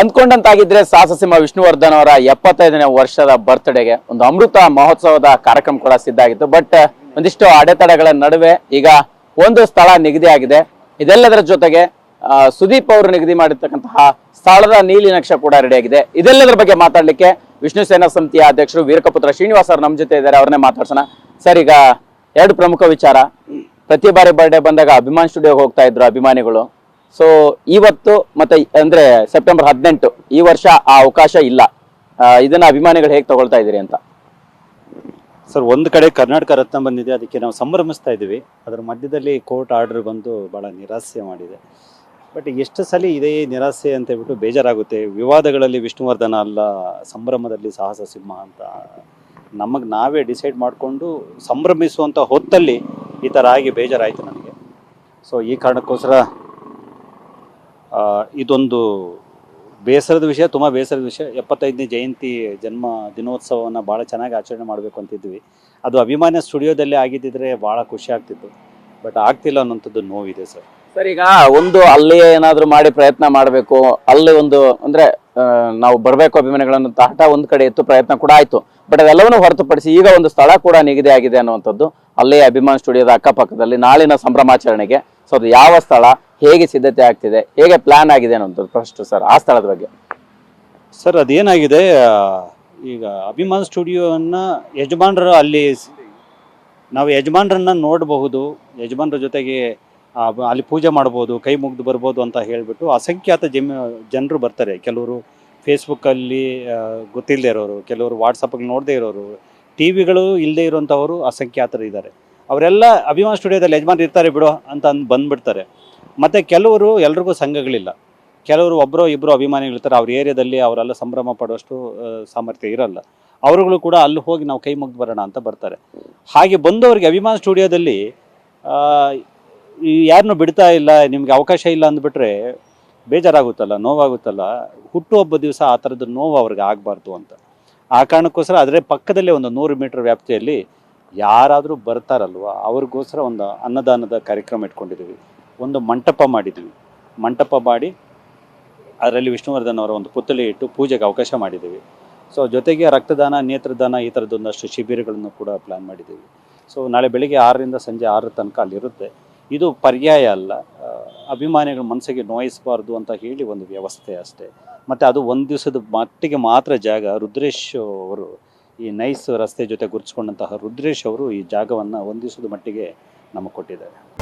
ಅಂದ್ಕೊಂಡಂತಾಗಿದ್ರೆ ಸಾಹಸಸಿಂಹ ವಿಷ್ಣುವರ್ಧನ್ ಅವರ ಎಪ್ಪತ್ತೈದನೇ ವರ್ಷದ ಬರ್ತ್ಡೇಗೆ ಒಂದು ಅಮೃತ ಮಹೋತ್ಸವದ ಕಾರ್ಯಕ್ರಮ ಕೂಡ ಸಿದ್ಧ ಆಗಿತ್ತು. ಬಟ್ ಒಂದಿಷ್ಟು ಅಡೆತಡೆಗಳ ನಡುವೆ ಈಗ ಒಂದು ಸ್ಥಳ ನಿಗದಿ ಆಗಿದೆ. ಇದೆಲ್ಲದರ ಜೊತೆಗೆ ಸುದೀಪ್ ಅವರು ನಿಗದಿ ಮಾಡಿರ್ತಕ್ಕಂತಹ ಸ್ಥಳದ ನೀಲಿ ನಕ್ಷೆ ಕೂಡ ರೆಡಿ ಆಗಿದೆ. ಇದೆಲ್ಲದರ ಬಗ್ಗೆ ಮಾತಾಡ್ಲಿಕ್ಕೆ ವಿಷ್ಣು ಸೇನಾ ಸಮಿತಿಯ ಅಧ್ಯಕ್ಷರು ವೀರಕಪುತ್ರ ಶ್ರೀನಿವಾಸ್ ಅವರು ನಮ್ಮ ಜೊತೆ ಇದ್ದಾರೆ. ಅವ್ರನ್ನೇ ಮಾತಾಡ್ಸೋಣ. ಸರ್, ಈಗ ಎರಡು ಪ್ರಮುಖ ವಿಚಾರ. ಪ್ರತಿ ಬಾರಿ ಬರ್ಡೇ ಬಂದಾಗ ಅಭಿಮಾನ್ ಸ್ಟುಡಿಯೋಗೆ ಹೋಗ್ತಾ ಇದ್ರು ಅಭಿಮಾನಿಗಳು. ಸೊ ಇವತ್ತು ಮತ್ತೆ ಅಂದ್ರೆ ಸೆಪ್ಟೆಂಬರ್ ಹದಿನೆಂಟು, ಈ ವರ್ಷ ಆ ಅವಕಾಶ ಇಲ್ಲ. ಇದನ್ನ ಅಭಿಮಾನಿಗಳು ಹೇಗೆ ತಗೊಳ್ತಾ ಇದ್ದೀರಿ ಅಂತ? ಸರ್, ಒಂದು ಕಡೆ ಕರ್ನಾಟಕ ರತ್ನ ಬಂದಿದೆ, ಅದಕ್ಕೆ ನಾವು ಸಂಭ್ರಮಿಸ್ತಾ ಇದ್ದೀವಿ. ಅದರ ಮಧ್ಯದಲ್ಲಿ ಕೋರ್ಟ್ ಆರ್ಡರ್ ಬಂದು ಭಾಳ ನಿರಾಸೆ ಮಾಡಿದೆ. ಬಟ್ ಎಷ್ಟು ಸಲ ಇದೇ ನಿರಾಸೆ ಅಂತ ಹೇಳ್ಬಿಟ್ಟು ಬೇಜಾರಾಗುತ್ತೆ. ವಿವಾದಗಳಲ್ಲಿ ವಿಷ್ಣುವರ್ಧನ ಅಲ್ಲ, ಸಂಭ್ರಮದಲ್ಲಿ ಸಾಹಸ ಸಿಂಹ ಅಂತ. ನಮಗೆ ನಾವೇ ಡಿಸೈಡ್ ಮಾಡಿಕೊಂಡು ಸಂಭ್ರಮಿಸುವಂಥ ಹೊತ್ತಲ್ಲಿ ಈ ಥರ ಆಗಿ ಬೇಜಾರಾಯಿತು ನನಗೆ. ಸೊ ಈ ಕಾರಣಕ್ಕೋಸ್ಕರ ಇದೊಂದು ಬೇಸರದ ವಿಷಯ, ತುಂಬ ಬೇಸರದ ವಿಷಯ. ಎಪ್ಪತ್ತೈದನೇ ಜಯಂತಿ ಜನ್ಮ ದಿನೋತ್ಸವವನ್ನು ಭಾಳ ಚೆನ್ನಾಗಿ ಆಚರಣೆ ಮಾಡಬೇಕು ಅಂತಿದ್ವಿ. ಅದು ಅಭಿಮಾನ ಸ್ಟುಡಿಯೋದಲ್ಲೇ ಆಗಿದ್ದಿದ್ರೆ ಭಾಳ ಖುಷಿ ಆಗ್ತಿತ್ತು. ಬಟ್ ಆಗ್ತಿಲ್ಲ ಅನ್ನೋಂಥದ್ದು ನೋವಿದೆ ಸರ್. ಸರ್, ಈಗ ಒಂದು ಅಲ್ಲಿ ಏನಾದರೂ ಮಾಡಿ ಪ್ರಯತ್ನ ಮಾಡಬೇಕು, ಅಲ್ಲಿ ಒಂದು ಅಂದ್ರೆ ನಾವು ಬರಬೇಕು ಅಭಿಮಾನಿಗಳನ್ನು ಹಠ ಒಂದು ಕಡೆ ಇತ್ತು ಪ್ರಯತ್ನ ಕೂಡ ಆಯಿತು. ಬಟ್ ಅದೆಲ್ಲವನ್ನು ಹೊರತುಪಡಿಸಿ ಈಗ ಒಂದು ಸ್ಥಳ ಕೂಡ ನಿಗದಿ ಆಗಿದೆ ಅನ್ನುವಂಥದ್ದು, ಅಲ್ಲೇ ಅಭಿಮಾನ ಸ್ಟುಡಿಯೋದ ಅಕ್ಕಪಕ್ಕದಲ್ಲಿ ನಾಳಿನ ಸಂಭ್ರಮಾಚರಣೆಗೆ. ಸೊ ಅದು ಯಾವ ಸ್ಥಳ ಹೇಗೆ ಸಿದ್ಧತೆ ಆಗ್ತಿದೆ, ಹೇಗೆ ಪ್ಲಾನ್ ಆಗಿದೆ ಅನ್ನೋದು ಫಸ್ಟ್ ಸರ್ ಆ ಸ್ಥಳದ ಬಗ್ಗೆ. ಸರ್ ಅದೇನಾಗಿದೆ? ಈಗ ಅಭಿಮಾನ್ ಸ್ಟುಡಿಯೋವನ್ನು ಯಜಮಾನರು ಅಲ್ಲಿ ನಾವು ಯಜಮಾನರನ್ನ ನೋಡಬಹುದು, ಯಜಮಾನರ ಜೊತೆಗೆ ಅಲ್ಲಿ ಪೂಜೆ ಮಾಡ್ಬೋದು, ಕೈ ಮುಗ್ದು ಬರ್ಬೋದು ಅಂತ ಹೇಳಿಬಿಟ್ಟು ಅಸಂಖ್ಯಾತ ಜಮ, ಜನರು ಬರ್ತಾರೆ. ಕೆಲವರು ಫೇಸ್ಬುಕ್ಕಲ್ಲಿ ಗೊತ್ತಿಲ್ಲದೆ ಇರೋರು, ಕೆಲವರು ವಾಟ್ಸಪ್ಪಲ್ಲಿ ನೋಡದೇ ಇರೋರು ಟಿ ವಿಗಳು ಇಲ್ಲದೆ ಇರೋಂಥವರು ಅಸಂಖ್ಯಾತರು ಇದ್ದಾರೆ. ಅವರೆಲ್ಲ ಅಭಿಮಾನ್ ಸ್ಟುಡಿಯೋದಲ್ಲಿ ಯಜಮಾನರು ಇರ್ತಾರೆ ಬಿಡು ಅಂತ ಅಂದು ಬಂದ್ಬಿಡ್ತಾರೆ. ಮತ್ತು ಕೆಲವರು ಎಲ್ರಿಗೂ ಸಂಘಗಳಿಲ್ಲ. ಕೆಲವರು ಒಬ್ಬರೋ ಇಬ್ಬರು ಅಭಿಮಾನಿಗಳಿರ್ತಾರೆ ಅವ್ರ ಏರಿಯಾದಲ್ಲಿ ಅವರೆಲ್ಲ ಸಂಭ್ರಮ ಪಡುವಷ್ಟು ಸಾಮರ್ಥ್ಯ ಇರಲ್ಲ. ಅವರುಗಳು ಕೂಡ ಅಲ್ಲಿ ಹೋಗಿ ನಾವು ಕೈ ಮುಗ್ದು ಬರೋಣ ಅಂತ ಬರ್ತಾರೆ. ಹಾಗೆ ಬಂದವರಿಗೆ ಅಭಿಮಾನ ಸ್ಟುಡಿಯೋದಲ್ಲಿ ಯಾರನ್ನೂ ಬಿಡ್ತಾ ಇಲ್ಲ, ನಿಮಗೆ ಅವಕಾಶ ಇಲ್ಲ ಅಂದ್ಬಿಟ್ರೆ ಬೇಜಾರಾಗುತ್ತಲ್ಲ, ನೋವಾಗುತ್ತಲ್ಲ. ಹುಟ್ಟುಹಬ್ಬ ದಿವಸ ಆ ಥರದ್ದು ನೋವು ಅವ್ರಿಗೆ ಆಗಬಾರ್ದು ಅಂತ. ಆ ಕಾರಣಕ್ಕೋಸ್ಕರ ಅದರ ಪಕ್ಕದಲ್ಲೇ ಒಂದು ನೂರು ಮೀಟರ್ ವ್ಯಾಪ್ತಿಯಲ್ಲಿ ಯಾರಾದರೂ ಬರ್ತಾರಲ್ವ? ಅವ್ರಿಗೋಸ್ಕರ ಒಂದು ಅನ್ನದಾನದ ಕಾರ್ಯಕ್ರಮ ಇಟ್ಕೊಂಡಿದ್ದೀವಿ. ಒಂದು ಮಂಟಪ ಮಾಡಿದ್ವಿ. ಮಂಟಪ ಮಾಡಿ ಅದರಲ್ಲಿ ವಿಷ್ಣುವರ್ಧನ್ ಅವರ ಒಂದು ಪುತ್ಥಳಿ ಇಟ್ಟು ಪೂಜೆಗೆ ಅವಕಾಶ ಮಾಡಿದ್ದೀವಿ. ಸೊ ಜೊತೆಗೆ ರಕ್ತದಾನ, ನೇತ್ರದಾನ ಈ ಥರದ್ದೊಂದಷ್ಟು ಶಿಬಿರಗಳನ್ನು ಕೂಡ ಪ್ಲ್ಯಾನ್ ಮಾಡಿದ್ದೀವಿ. ಸೊ ನಾಳೆ ಬೆಳಿಗ್ಗೆ ಆರರಿಂದ ಸಂಜೆ ಆರರ ತನಕ ಅಲ್ಲಿರುತ್ತೆ. ಇದು ಪರ್ಯಾಯ ಅಲ್ಲ. ಅಭಿಮಾನಿಗಳ ಮನಸ್ಸಿಗೆ ನೋಯಿಸಬಾರ್ದು ಅಂತ ಹೇಳಿ ಒಂದು ವ್ಯವಸ್ಥೆ ಅಷ್ಟೇ. ಮತ್ತು ಅದು ಒಂದು ದಿವಸದ ಮಟ್ಟಿಗೆ ಮಾತ್ರ ಜಾಗ ರುದ್ರೇಶ್ ಅವರು ಈ ನೈಸ್ ರಸ್ತೆ ಜೊತೆ ಗುರುತಿಸ್ಕೊಂಡಂತಹ ರುದ್ರೇಶ್ ಅವರು ಈ ಜಾಗವನ್ನು ಒಂದು ದಿವಸದ ಮಟ್ಟಿಗೆ ನಮಗೆ ಕೊಟ್ಟಿದ್ದಾರೆ.